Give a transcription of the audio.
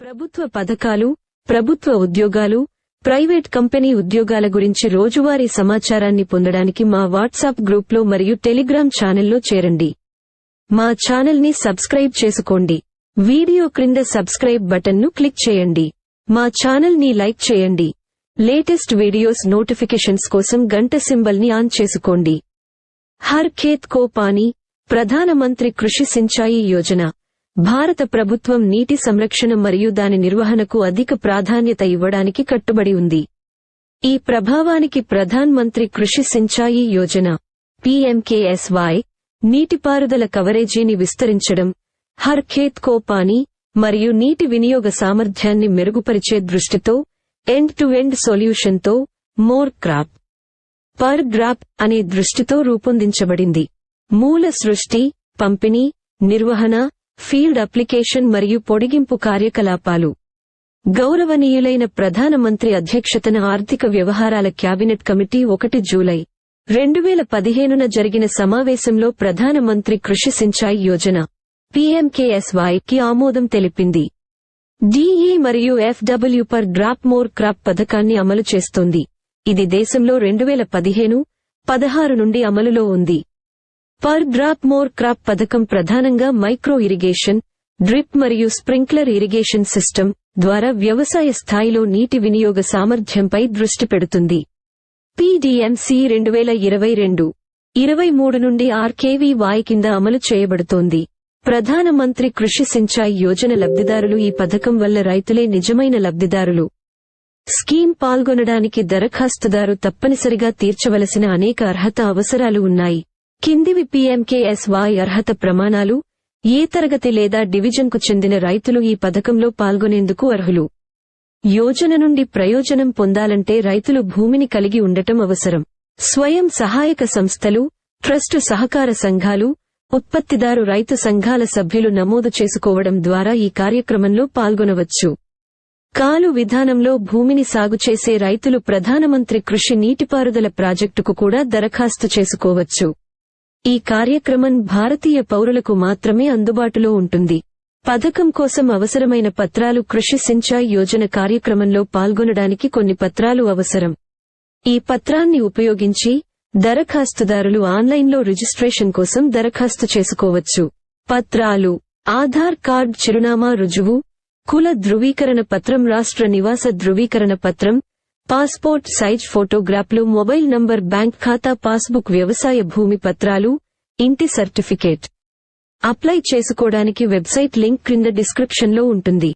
ప్రభుత్వ పథకాలు ప్రభుత్వ ఉద్యోగాలు ప్రైవేట్ కంపెనీ ఉద్యోగాల గురించి రోజువారీ సమాచారాన్ని పొందడానికి మా వాట్సాప్ గ్రూప్లో మరియు టెలిగ్రామ్ ఛానల్లో చేరండి. మా ఛానల్ని సబ్స్క్రైబ్ చేసుకోండి. వీడియో క్రింద సబ్స్క్రైబ్ బటన్ను క్లిక్ చేయండి. మా ఛానల్ని లైక్ చేయండి. లేటెస్ట్ వీడియోస్ నోటిఫికేషన్స్ కోసం గంట సింబల్ని ఆన్ చేసుకోండి. హర్ ఖేత్ కో పానీ ప్రధానమంత్రి కృషి సించాయి యోజన. భారత ప్రభుత్వం నీటి సంరక్షణ మరియు దాని నిర్వహణకు అధిక ప్రాధాన్యత ఇవ్వడానికి కట్టుబడి ఉంది. ఈ ప్రభావానికి ప్రధాన్ మంత్రి కృషి సించాయి యోజన. పీఎంకేఎస్వై నీటిపారుదల కవరేజీని విస్తరించడం హర్ ఖేత్ కో పానీ మరియు నీటి వినియోగ సామర్థ్యాన్ని మెరుగుపరిచే దృష్టితో ఎండ్ టు ఎండ్ సొల్యూషన్తో మోర్ క్రాప్ పర్ డ్రాప్ అనే దృష్టితో రూపొందించబడింది. మూల సృష్టి పంపిణీ నిర్వహణ ఫీల్డ్ అప్లికేషన్ మరియు పొడిగింపు కార్యకలాపాలు. గౌరవనీయులైన ప్రధానమంత్రి అధ్యక్షతన ఆర్థిక వ్యవహారాల క్యాబినెట్ కమిటీ ఒకటి జూలై రెండు వేల పదిహేనున జరిగిన సమావేశంలో ప్రధానమంత్రి కృషి సించాయి యోజన. పీఎంకేఎస్వై కి ఆమోదం తెలిపింది. డిఈ మరియు FW per drop more crop పథకాన్ని అమలు చేస్తోంది. ఇది దేశంలో రెండు వేల పదిహేను పదహారు నుండి అమలులో ఉంది. పర్ డ్రాప్ మోర్ క్రాప్ పథకం ప్రధానంగా మైక్రో ఇరిగేషన్ డ్రిప్ మరియు స్ప్రింక్లర్ ఇరిగేషన్ సిస్టమ్ ద్వారా వ్యవసాయ స్థాయిలో నీటి వినియోగ సామర్థ్యంపై దృష్టి పెడుతుంది. పీడీఎంసీ రెండు వేల ఇరవై రెండు ఇరవై మూడు నుండి ఆర్కేవీవై కింద అమలు చేయబడుతోంది. ప్రధానమంత్రి కృషి సించాయ్ యోజన లబ్ధిదారులు ఈ పథకం వల్ల రైతులే నిజమైన లబ్ధిదారులు. స్కీమ్ పాల్గొనడానికి దరఖాస్తుదారు తప్పనిసరిగా తీర్చవలసిన అనేక అర్హత అవసరాలు ఉన్నాయి. కిందివి పీఎంకేఎస్వై అర్హత ప్రమాణాలు ఏ తరగతి లేదా డివిజన్కు చెందిన రైతులు ఈ పథకంలో పాల్గొనేందుకు అర్హులు? యోజన నుండి ప్రయోజనం పొందాలంటే రైతులు భూమిని కలిగి ఉండటం అవసరం. స్వయం సహాయక సంస్థలు ట్రస్టు సహకార సంఘాలు ఉత్పత్తిదారు రైతు సంఘాల సభ్యులు నమోదు చేసుకోవడం ద్వారా ఈ కార్యక్రమంలో పాల్గొనవచ్చు. కాలు విధానంలో భూమిని సాగు చేసే రైతులు ప్రధానమంత్రి కృషి నీటిపారుదల ప్రాజెక్టుకు కూడా దరఖాస్తు చేసుకోవచ్చు. ఈ కార్యక్రమం భారతీయ పౌరులకు మాత్రమే అందుబాటులో ఉంటుంది. పథకం కోసం అవసరమైన పత్రాలు కృషి సించాయ్ యోజన కార్యక్రమంలో పాల్గొనడానికి కొన్ని పత్రాలు అవసరం. ఈ పత్రాన్ని ఉపయోగించి దరఖాస్తుదారులు ఆన్లైన్లో రిజిస్ట్రేషన్ కోసం దరఖాస్తు చేసుకోవచ్చు. పత్రాలు ఆధార్ కార్డ్ చిరునామా రుజువు కుల ధృవీకరణ పత్రం రాష్ట్ర నివాస ధృవీకరణ పత్రం పాస్పోర్ట్ సైజ్ ఫోటోగ్రాఫ్లు మొబైల్ నంబర్ బ్యాంక్ ఖాతా పాస్బుక్ వ్యవసాయ భూమి పత్రాలు ఇంటి సర్టిఫికేట్. అప్లై చేసుకోవడానికి వెబ్సైట్ లింక్ క్రింద డిస్క్రిప్షన్లో ఉంటుంది.